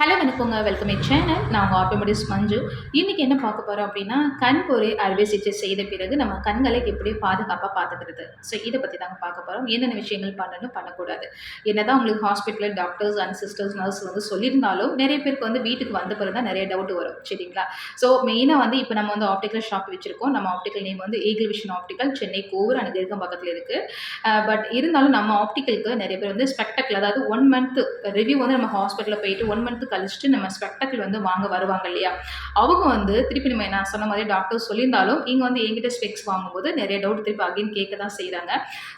Hello வணக்கங்க. Welcome என் channel நான் உங்கள் ஆட்டோமேட்டிக்ஸ் மஞ்சு. இன்றைக்கி என்ன பார்க்க போகிறோம் அப்படின்னா கண் பொறை அறுவை சிகிச்சை செய்த பிறகு நம்ம கண்களை எப்படி பாதுகாப்பாக பார்த்துக்கிறது. ஸோ இதை பற்றி தாங்க பார்க்க போகிறோம் என்னென்ன விஷயங்கள் பண்ணணும்? பண்ணக்கூடாது. என்னதான் உங்களுக்கு ஹாஸ்பிட்டலில் டாக்டர்ஸ் அண்ட் சிஸ்டர்ஸ் நர்ஸ் வந்து சொல்லியிருந்தாலும் நிறைய பேருக்கு வந்து வீட்டுக்கு வந்த பிறகு தான் நிறைய டவுட் வரும். சரிங்களா? ஸோ மெயினாக வந்து இப்போ நம்ம வந்து ஆப்டிக்கல் ஷாப் வச்சுருக்கோம். நம்ம ஆப்டிக்கல் நேம் வந்து eagle vision optical Chennai Kovur and தீர்க்கம் பக்கத்தில் இருக்குது பட் இருந்தாலும் நம்ம ஆப்டிக்கலுக்கு நிறைய பேர் வந்து ஸ்பெக்டக்கிள் அதாவது ஒன் மந்த் ரிவ்யூ வந்து நம்ம ஹாஸ்பிட்டலில் போயிட்டு ஒன் மந்த்து கழிச்சுட்டு நம்ம ஸ்பெக்டக்கிள் வந்து வாங்க வருவாங்க இல்லையா? அவங்க வந்து திருப்பி நம்ம நான் சொன்ன மாதிரி டாக்டர் சொல்லியிருந்தாலும் இங்கே வந்து என்கிட்ட ஸ்பெக்ஸ் வாங்கும்போது நிறைய டவுட் திருப்பி அகைன் கேட்க தான் செய்கிறாங்க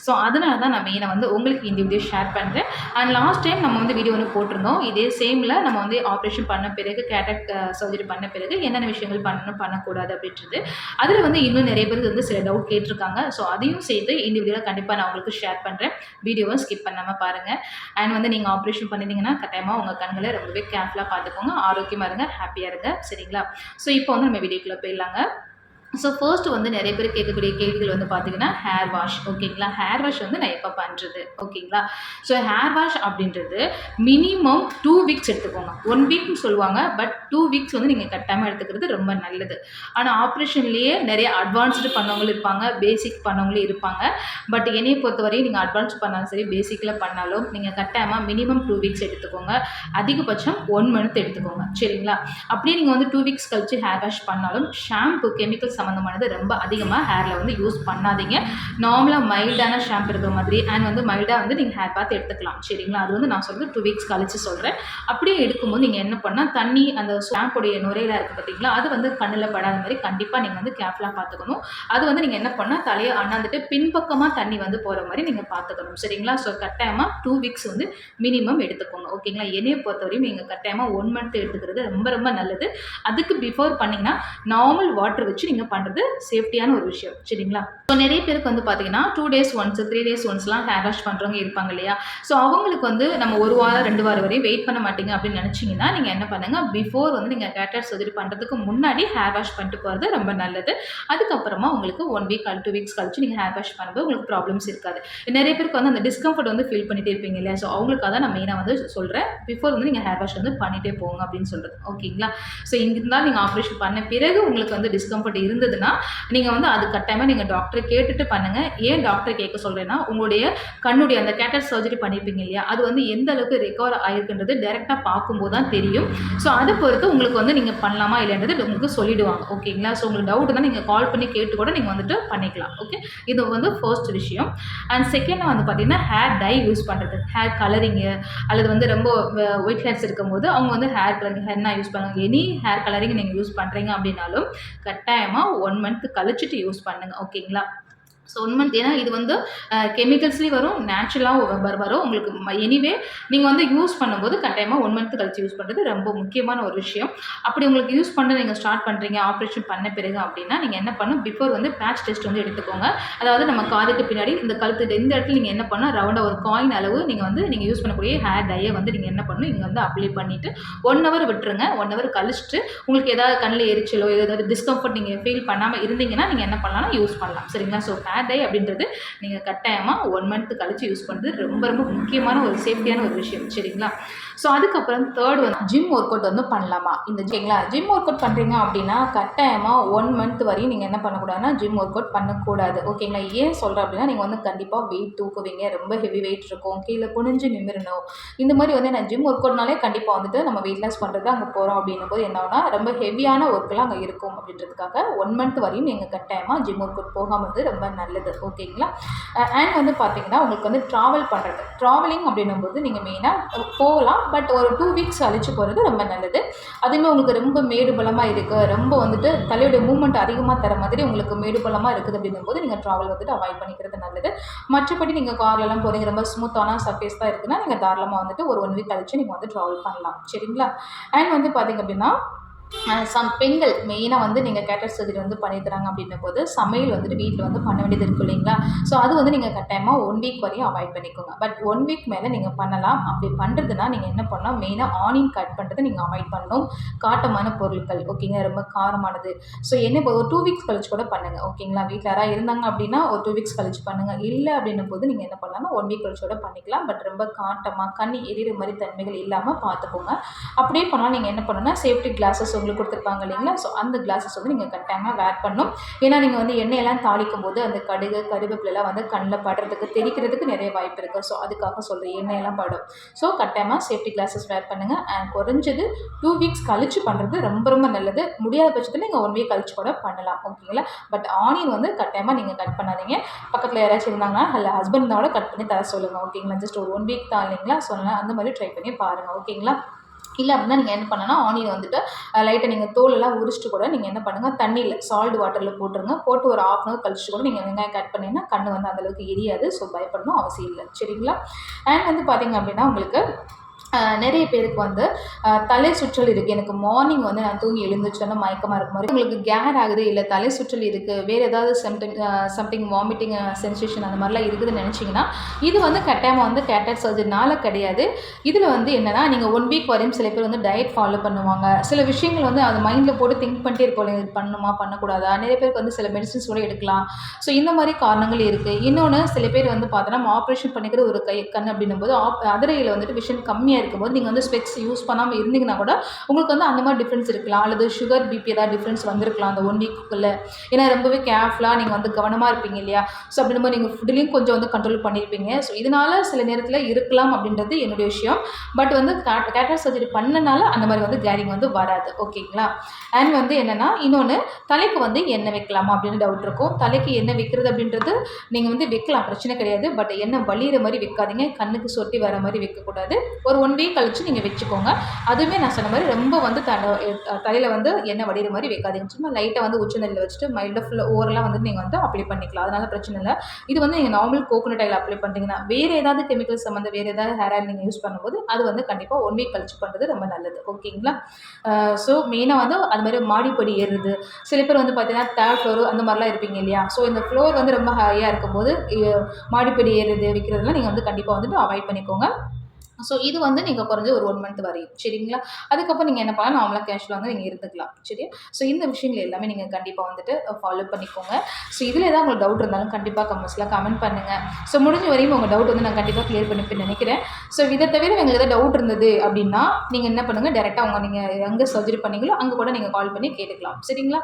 ஸோ அதனால தான் நான் மெயினாக வந்து உங்களுக்கு இந்த வீடியோ ஷேர் பண்ணுறேன் அண்ட் லாஸ்ட் டைம் நம்ம வந்து வீடியோ வந்து போட்டிருந்தோம். இதே சேமில் நம்ம வந்து ஆப்ரேஷன் பண்ண பிறகு கேட்டக் சர்ஜரி பண்ண பிறகு என்னென்ன விஷயங்கள் பண்ணணும் பண்ணக்கூடாது அப்படின்றது. அதில் வந்து இன்னும் நிறைய பேர் வந்து சில டவுட் கேட்டிருக்காங்க. ஸோ அதையும் சேர்த்து இந்த வீடியோவில் கண்டிப்பாக நான் உங்களுக்கு ஷேர் பண்ணுறேன் வீடியோவை ஸ்கிப் பண்ணாமல் பாருங்கள் அண்ட் வந்து நீங்கள் ஆப்ரேஷன் பண்ணிட்டீங்கன்னா கட்டாயமாக உங்கள் கண்களை ரொம்பவே கேர்ஃபுல்லாக பார்த்துக்கோங்க. ஆரோக்கியமாக இருங்க ஹாப்பியாக இருங்க. சரிங்களா? ஸோ இப்போ வந்து நம்ம வீடியோக்குள்ளே போயிடலாங்க. ஸோ ஃபர்ஸ்ட் வந்து நிறைய பேர் கேட்கக்கூடிய கேள்விகள் வந்து பார்த்தீங்கன்னா ஹேர் வாஷ் ஓகேங்களா ஹேர் வாஷ் வந்து நான் எப்போ பண்ணுறது ஓகேங்களா ஸோ ஹேர் வாஷ் அப்படின்றது மினிமம் டூ வீக்ஸ் எடுத்துக்கோங்க. ஒன் வீக்னு சொல்லுவாங்க பட் டூ வீக்ஸ் வந்து நீங்கள் கட்டாமல் எடுத்துக்கிறது ரொம்ப நல்லது. ஆனால் ஆப்ரேஷன்லேயே நிறைய அட்வான்ஸ்டு பண்ணவங்களும் இருப்பாங்க பேசிக் பண்ணவங்களும் இருப்பாங்க. பட் என்னையை பொறுத்தவரையும் நீங்கள் அட்வான்ஸ் பண்ணாலும் சரி பேசிக்கில் பண்ணாலும் நீங்கள் கட்டாயமாக மினிமம் டூ வீக்ஸ் எடுத்துக்கோங்க. அதிகபட்சம் ஒன் மந்த் எடுத்துக்கோங்க. சரிங்களா? அப்படியே நீங்கள் வந்து டூ வீக்ஸ் கழித்து ஹேர் வாஷ் பண்ணாலும் ஷாம்பு கெமிக்கல் சம்மந்தமானது ரொம்ப அதிகமாக ஹேரில் வந்து யூஸ் பண்ணாதீங்க. நார்மலாக மைல்டான ஷாம்பு இருக்கிற மாதிரி அண்ட் வந்து மைல்டாக வந்து நீங்கள் ஹேர் பாத் எடுத்துக்கலாம். சரிங்களா? அது வந்து நான் சொல்கிறது டூ வீக்ஸ் கழிச்சு சொல்கிறேன் அப்படியே எடுக்கும்போது நீங்கள் என்ன பண்ணால் தண்ணி அந்த ஷாம்புடைய நுரையில இருக்குது பார்த்தீங்களா? அது வந்து கண்ணில் படாத மாதிரி கண்டிப்பாக நீங்கள் வந்து கேர்ஃபுல்லாக பார்த்துக்கணும். அது வந்து நீங்கள் என்ன பண்ணால் தலையை அண்ணாந்துட்டு பின்பக்கமாக தண்ணி வந்து போகிற மாதிரி நீங்கள் பார்த்துக்கணும். சரிங்களா? ஸோ கட்டாயமாக டூ வீக்ஸ் வந்து மினிமம் எடுத்துக்கோங்க. ஓகேங்களா? என்னையை பொறுத்தவரையும் நீங்கள் கட்டாயமாக ஒன் மந்த் எடுத்துக்கிறது ரொம்ப ரொம்ப நல்லது. அதுக்கு பிஃபோர் பண்ணிங்கன்னா நார்மல் வாட்டர் வச்சு நீங்கள் பண்ணுறது சேஃப்டியான ஒரு விஷயம் சரிங்களா? ஸோ நிறைய பேருக்கு வந்து பார்த்தீங்கன்னா two days once three days ஒன்ஸ்லாம் hair wash பண்ணுறவங்க இருப்பாங்க இல்லையா? ஸோ அவங்களுக்கு வந்து நம்ம ஒரு வாரம் ரெண்டு வாரம் வரையும் வெயிட் பண்ண மாட்டீங்க அப்படின்னு நினச்சிங்கன்னா நீங்கள் என்ன பண்ணுங்கள் பிஃபோர் வந்து நீங்கள் கேட்டர் சர்ஜரி பண்ணுறதுக்கு முன்னாடி ஹேர் வாஷ் பண்ணிட்டு போகிறது ரொம்ப நல்லது. அதுக்கப்புறமா உங்களுக்கு ஒன் வீக் டூ வீக்ஸ் கழிச்சு நீங்கள் ஹேர் வாஷ் பண்ணும்போது உங்களுக்கு ப்ராப்ளம்ஸ் இருக்காது. நிறைய பேருக்கு வந்து அந்த டிஸ்கம்ஃபர்ட் வந்து ஃபீல் பண்ணிட்டே இருப்பீங்க இல்லையா? ஸோ அவங்களுக்காக தான் நான் மெயினாக வந்து சொல்கிறேன் பிஃபோர் வந்து நீங்கள் ஹேர் வாஷ் வந்து பண்ணிட்டே போங்க அப்படின்னு சொல்கிறது ஓகேங்களா ஸோ இங்கிருந்தால் நீங்கள் ஆப்ரேஷன் பண்ண பிறகு உங்களுக்கு வந்து டிஸ்கம்ஃபர்ட் இருந்ததுன்னா நீங்கள் வந்து அது கட்டாயமாக நீங்கள் டாக்டரை கேட்டுட்டு பண்ணுங்கள் ஏன் டாக்டரை கேட்க சொல்கிறேன்னா உங்களுடைய கண்ணுடைய அந்த கேட்டர் சர்ஜரி பண்ணியிருப்பீங்க இல்லையா? அது வந்து எந்த அளவுக்கு ரெக்கவர் ஆயிருக்குன்றது டேரெக்டாக பார்க்கும்போது தான் தெரியும். ஸோ அதை பொறுத்து உங்களுக்கு வந்து நீங்கள் பண்ணலாமா இல்லைன்றது உங்களுக்கு சொல்லிடுவாங்க. ஓகேங்களா ஸோ உங்களுக்கு டவுட் தான் நீங்கள் கால் பண்ணி கேட்டு கூட நீங்கள் வந்துட்டு பண்ணிக்கலாம். ஓகே இது வந்து ஃபர்ஸ்ட் விஷயம். அண்ட் செகண்ட் வந்து பார்த்தீங்கன்னா ஹேர் டை யூஸ் பண்ணுறது ஹேர் கலரிங்கு அல்லது வந்து ரொம்ப ஒயிட் ஹேர்ஸ் இருக்கும்போது அவங்க வந்து ஹேர் கலரிங் ஹென்னா யூஸ் பண்ணுவாங்க. எனி ஹேர் கலரிங் நீங்கள் யூஸ் பண்ணுறீங்க அப்படின்னாலும் கட்டாயமாக ஒன் மந்த் கழிச்சிட்டு யூஸ் பண்ணுங்கள் ஓகேங்களா ஸோ ஒன் மந்த் ஏன்னா இது வந்து கெமிக்கல்ஸ்லேயும் வரும் நேச்சுரலாக வரும். உங்களுக்கு எனிவே நீங்கள் வந்து யூஸ் பண்ணும்போது கட்டாயமாக ஒன் மந்த் கழிச்சு யூஸ் பண்ணுறது ரொம்ப முக்கியமான ஒரு விஷயம். அப்படி உங்களுக்கு யூஸ் பண்ண நீங்கள் ஸ்டார்ட் பண்ணுறீங்க ஆப்ரேஷன் பண்ண பிறகு அப்படின்னா நீங்கள் என்ன பண்ணும்? பிஃபோர் வந்து பேட்ச் டெஸ்ட் வந்து எடுத்துக்கோங்க. அதாவது நம்ம காதுக்கு பின்னாடி இந்த கழுத்து இந்த இடத்துல நீங்கள் என்ன பண்ணால் ரவுண்டாக ஒரு காயின் அளவு நீங்கள் வந்து நீங்கள் யூஸ் பண்ணக்கூடிய ஹேர் டையை வந்து நீங்கள் என்ன பண்ணணும்? நீங்கள் வந்து அப்ளை பண்ணிவிட்டு ஒன் ஹவர் விட்டுருங்க. ஒன் ஹவர் கழிச்சிட்டு உங்களுக்கு ஏதாவது கண்ணில் எரிச்சலோ ஏதாவது டிஸ்கம்ஃபர்ட் நீங்கள் ஃபீல் பண்ணாமல் இருந்தீங்கன்னா நீங்கள் என்ன பண்ணலாம்னா யூஸ் பண்ணலாம். சரிங்களா? ஸோ ஹேர் டை அப்படின்றது நீங்கள் கட்டாயமாக ஒன் மந்த் கழிச்சு யூஸ் பண்ணுறது ரொம்ப ரொம்ப முக்கியமான ஒரு சேஃப்டியான ஒரு விஷயம் சரிங்களா? ஸோ அதுக்கப்புறம் தேர்ட் வந்து ஜிம் ஒர்க் அவுட் வந்து பண்ணலாமா? இந்த சரிங்களா ஜிம் ஒர்க் அவுட் பண்ணுறீங்க அப்படின்னா கட்டாயமாக ஒன் மந்த் வரையும் நீங்கள் என்ன பண்ணக்கூடாதுன்னா ஜிம் ஒர்க் அவுட் பண்ணக்கூடாது. ஓகேங்களா? ஏன் சொல்கிறேன் அப்படின்னா நீங்கள் வந்து கண்டிப்பாக வெயிட் தூக்குவீங்க. ரொம்ப ஹெவி வெயிட் இருக்கும். கீழே குனிஞ்சு நிமிரணும். இந்த மாதிரி வந்து நான் ஜிம் ஒர்க் அவுட்னாலே கண்டிப்பாக வந்துட்டு நம்ம வெயிட் லாஸ் பண்ணுறது அங்கே போகிறோம் அப்படின்னும் போது என்ன ரொம்ப ஹெவியான ஒர்க்கெலாம் அங்கே இருக்கும் அப்படின்றதுக்காக ஒன் மந்த் வரையும் நீங்கள் கட்டாயமாக ஜிம் ஒர்க் அவுட் போகாமல் வந்து ரொம்ப நல்லது. ஓகேங்களா? அண்ட் வந்து பார்த்தீங்கன்னா உங்களுக்கு வந்து ட்ராவல் பண்ணுறது ட்ராவலிங் அப்படின்னும் போது நீங்கள் மெயினாக போகலாம். பட் ஒரு டூ வீக்ஸ் அழிச்சு போகிறது ரொம்ப நல்லது. அதுவுமே உங்களுக்கு ரொம்ப மேடு பலமாக இருக்குது ரொம்ப வந்துட்டு தலையோட மூவ்மெண்ட் அதிகமாக தர மாதிரி உங்களுக்கு மேடு பலமாக இருக்குது அப்படின்னும் போது நீங்கள் ட்ராவல் வந்துட்டு அவாய்ட் பண்ணிக்கிறது நல்லது. மற்றபடி நீங்கள் கார்லலாம் போகிறீங்க ரொம்ப ஸ்மூத்தான சர்ஃபேஸ் தான் இருக்குன்னா நீங்கள் தாராளமாக வந்துட்டு ஒரு ஒன் வீக் கழிச்சு நீங்கள் வந்து ட்ராவல் பண்ணலாம். சரிங்களா? அண்ட் வந்து பார்த்தீங்க அப்படின்னா சம் பெண்கள் மெயினாக வந்து நீங்கள் கேட்டர் சர்ஜரி வந்து பண்ணி தராங்க போது சமையல் வந்துட்டு வீட்டில் வந்து பண்ண வேண்டியது இருக்கும் இல்லைங்களா? ஸோ அது வந்து நீங்கள் கட்டாயமாக ஒன் வீக் வரையும் அவாய்ட் பண்ணிக்கோங்க. பட் ஒன் வீக் மேலே நீங்கள் பண்ணலாம். அப்படி பண்ணுறதுனா நீங்கள் என்ன பண்ணலாம்? மெயினாக ஆனியன் கட் பண்ணுறதை நீங்கள் அவாய்ட் பண்ணணும். காட்டமான பொருட்கள் ஓகேங்க ரொம்ப காரமானது. ஸோ என்ன இப்போ ஒரு டூ வீக்ஸ் கழிச்சு கூட பண்ணுங்கள் ஓகேங்களா வீட்டில் யாராவது இருந்தாங்க அப்படின்னா ஒரு டூ வீக்ஸ் கழிச்சு பண்ணுங்கள் இல்லை அப்படின்னும் போது நீங்கள் என்ன பண்ணலாம்னா ஒன் வீக் கழிச்சு கூட பண்ணிக்கலாம். பட் ரொம்ப காட்டமாக கண்ணி எரியிற மாதிரி தன்மைகள் இல்லாமல் பார்த்துக்கோங்க. அப்படியே பண்ணால் நீங்கள் என்ன பண்ணணும்னா சேஃப்டி கிளாஸஸ் உங்களுக்கு கொடுத்துருப்பாங்க இல்லைங்களா? ஸோ அந்த கிளாஸஸ் வந்து நீங்கள் கட்டாயமாக வேர் பண்ணும். ஏன்னா நீங்கள் வந்து எண்ணெயெல்லாம் தாளிக்கும் போது அந்த கடுகு கருவேப்பிலெல்லாம் வந்து கண்ணில் படுறதுக்கு தெரிக்கிறதுக்கு நிறைய வாய்ப்பு இருக்குது ஸோ அதுக்காக சொல்கிறேன் எண்ணெயெல்லாம் படும். ஸோ கட்டாயமாக சேஃப்டி கிளாஸஸ் வேர் பண்ணுங்கள் அண்ட் குறைஞ்சது டூ வீக்ஸ் கழிச்சு பண்ணுறது ரொம்ப ரொம்ப நல்லது. முடியாத பட்சத்தில் நீங்கள் ஒன் வீக் கழிச்சு கூட பண்ணலாம். ஓகேங்களா? பட் ஆனியன் வந்து கட்டாயமாக நீங்கள் கட் பண்ணாதீங்க. பக்கத்தில் யாராச்சும் இருந்தாங்கன்னா இல்லை ஹஸ்பண்ட் கூட கட் பண்ணி தர சொல்லுங்கள் ஓகேங்களா? ஜஸ்ட் ஒரு ஒன் வீக் தான் இல்லைங்களா? சொல்லலாம் அந்த மாதிரி ட்ரை பண்ணி பாருங்கள் ஓகேங்களா? இல்லை அப்படின்னா நீங்கள் என்ன பண்ணனா ஆனியன் வந்துட்டு லைட்டாக நீங்கள் தோலெல்லாம் உரிச்சிட்டு கூட நீங்கள் என்ன பண்ணுங்கள் தண்ணியில் சால்ட் வாட்டரில் போட்டுருங்க. போட்டு ஒரு ஆஃப் அன் அவர் கழிச்சு கூட நீங்கள் வெங்காயம் கட் பண்ணிங்கன்னா கண்ணு வந்து அந்தளவுக்கு எரியாது. ஸோ பயப்படணும் அவசியம் இல்லை. சரிங்களா? அண்ட் வந்து பார்த்தீங்க அப்படின்னா உங்களுக்கு நிறைய பேருக்கு வந்து தலை சுற்றல் இருக்குது எனக்கு மார்னிங் வந்து நான் தூங்கி எழுந்துச்சோன்னா மயக்கமாக இருக்க மாதிரி. உங்களுக்கு கேர் ஆகுது இல்லை தலை சுற்றல் இருக்குது வேறு ஏதாவது சம்திங் சம்திங் வாமிட்டிங் சென்சேஷன் அந்த மாதிரிலாம் இருக்குதுன்னு நினச்சிங்கன்னா இது வந்து கட்டாயமாக வந்து கேட்டர் சர்ஜரினால கிடையாது. இதில் வந்து என்னென்னா நீங்கள் ஒன் வீக் வரையும் சில பேர் வந்து டயட் ஃபாலோ பண்ணுவாங்க. சில விஷயங்கள் வந்து அது மைண்டில் போட்டு திங்க் பண்ணிட்டே இருப்போம். இது பண்ணணுமா பண்ணக்கூடாதா? நிறைய பேருக்கு வந்து சில மெடிசின்ஸ் கூட எடுக்கலாம். ஸோ இந்த மாதிரி காரணங்கள் இருக்குது இன்னொன்று சில பேர் வந்து பார்த்தோன்னா ஆப்ரேஷன் பண்ணிக்கிற ஒரு கை கண் அப்படின்னும் போது ஆப் அதிரையில் வந்துட்டு விஷன் கம்மியாக இருக்கும்போது நீங்கள் வந்து ஸ்பெக்ஸ் யூஸ் பண்ணாமல் இருந்தீங்கன்னா கூட உங்களுக்கு வந்து அந்த மாதிரி டிஃப்ரென்ஸ் இருக்கலாம். அல்லது சுகர் பிபி ஏதாவது டிஃப்ரென்ஸ் வந்திருக்கலாம் அந்த ஒன் வீக்குள்ளே ஏன்னா ரொம்பவே கேர்ஃபுல்லாக நீங்கள் வந்து கவனமாக இருப்பீங்க இல்லையா? ஸோ அப்படின்னும் போது நீங்கள் ஃபுட்லேயும் கொஞ்சம் வந்து கண்ட்ரோல் பண்ணியிருப்பீங்க ஸோ இதனால் சில நேரத்தில் இருக்கலாம் அப்படின்றது என்னுடைய விஷயம். பட் வந்து கேட்டர் சர்ஜரி பண்ணனால அந்த மாதிரி வந்து கேரிங் வந்து வராது. ஓகேங்களா அண்ட் வந்து என்னென்னா இன்னொன்று தலைக்கு வந்து எண்ணெய் வைக்கலாமா அப்படின்னு டவுட் இருக்கும். தலைக்கு எண்ணெய் வைக்கிறது அப்படின்றது நீங்கள் வந்து வைக்கலாம். பிரச்சனை கிடையாது. பட் எண்ணெய் வலிகிற மாதிரி வைக்காதீங்க. கண்ணுக்கு சொட்டி வர மாதிரி வைக்கக்கூடாது. ஒரு ஒன் ஒன் வீக் கழிச்சு நீங்கள் வச்சுக்கோங்க. அதுவுமே நான் சொன்ன மாதிரி ரொம்ப வந்து த தலையில் வந்து எண்ணெய் வடிகிற மாதிரி வைக்காதீங்க. சும்மா லைட்டாக வந்து உச்சநெல்லில் வச்சுட்டு மைல்டாக ஃபுல்லாக ஓரெல்லாம் வந்து நீங்கள் வந்து அப்ளை பண்ணிக்கலாம். அதனால பிரச்சனை இல்லை. இது வந்து நீங்கள் நார்மல் கோகோனட் ஆயில் அப்ளை பண்ணுறீங்கன்னா வேறு ஏதாவது கெமிக்கல் சம்மந்த வேறு ஏதாவது ஹேர் ஆயில் நீங்கள் யூஸ் பண்ணும்போது அது வந்து கண்டிப்பாக ஒன் வீக் கழிச்சு பண்ணுறது ரொம்ப நல்லது. ஓகேங்களா? ஸோ மெயினாக வந்து அது மாதிரி மாடிப்படி ஏறுறது. சில பேர் வந்து பார்த்தீங்கன்னா தேர்ட் ஃப்ளோர் அந்த மாதிரிலாம் இருப்பீங்க இல்லையா? ஸோ இந்த ஃப்ளோர் வந்து ரொம்ப ஹையாக இருக்கும்போது மாடிப்படி ஏறுறது வைக்கிறதுலாம் நீங்கள் வந்து கண்டிப்பாக வந்துட்டு அவாய்ட் பண்ணிக்கோங்க. ஸோ இது வந்து நீங்கள் குறைஞ்ச ஒரு ஒன் மந்த் வரையும் சரிங்களா? அதுக்கப்புறம் நீங்கள் என்ன பண்ணலாம்? நார்மலாக கேஷுவலாக வந்து நீங்கள் இருந்துக்கலாம் சரியா? ஸோ இந்த விஷயங்கள் எல்லாமே நீங்கள் கண்டிப்பாக வந்துட்டு ஃபாலோ பண்ணிக்கோங்க. ஸோ இதில் ஏதாவது உங்களுக்கு டவுட் இருந்தாலும் கண்டிப்பாக கமெண்ட்ஸில் கமெண்ட் பண்ணுங்கள் ஸோ முடிஞ்ச வரையும் உங்கள் டவுட் வந்து நான் கண்டிப்பாக க்ளியர் பண்ணிப்பேன்னு நினைக்கிறேன். ஸோ இதை தவிர உங்களுக்கு ஏதாவது டவுட் இருந்தது அப்படின்னா நீங்கள் என்ன பண்ணுங்கள் டேரெக்டாக உங்கள் நீங்கள் எங்கே சர்ஜரி பண்ணீங்களோ அங்கே கூட நீங்கள் கால் பண்ணி கேட்டுக்கலாம் சரிங்களா?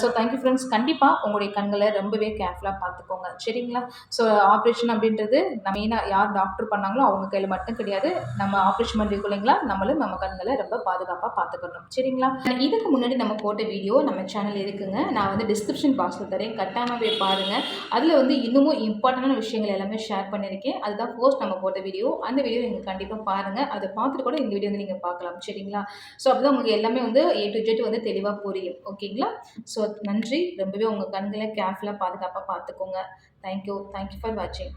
ஸோ தேங்க்யூ ஃப்ரெண்ட்ஸ் கண்டிப்பாக உங்களுடைய கண்களை ரொம்பவே கேர்ஃபுல்லாக பார்த்துக்கோங்க சரிங்களா? ஸோ ஆப்ரேஷன் அப்படின்றது நம்ம மெயினாக யார் டாக்டர் பண்ணாங்களோ அவங்க கையில் மட்டும் கிடையாது. நம்ம ஆப்ரேஷன் பண்ணிருக்கோம் இல்லைங்களா நம்மளும் நம்ம கண்களை ரொம்ப பாதுகாப்பாக பார்த்துக்கணும். சரிங்களா? இதுக்கு முன்னாடி நம்ம போட்ட வீடியோ நம்ம சேனல் இருக்குங்க. நான் வந்து டிஸ்கிரிப்ஷன் பாக்ஸில் தரேன். கட்டாயமாகவே பாருங்கள் அதில் வந்து இன்னமும் இம்பார்ட்டண்டான விஷயங்கள் எல்லாமே ஷேர் பண்ணியிருக்கேன். அதுதான் ஃபர்ஸ்ட் நம்ம போட்ட வீடியோ அந்த வீடியோ நீங்கள் கண்டிப்பாக பாருங்கள் அதை பார்த்துட்டு கூட இந்த வீடியோ வந்து நீங்கள் பார்க்கலாம். சரிங்களா? ஸோ அப்படிதான் உங்களுக்கு எல்லாமே வந்து ஏ டு ஜெட் வந்து தெளிவாக புரியும். ஓகேங்களா? ஸோ நன்றி. ரொம்பவே உங்கள் கண்களை கேர்ஃபுல்லாக பாதுகாப்பாக பார்த்துக்கோங்க. தேங்க்யூ தேங்க்யூ ஃபார் வாட்சிங்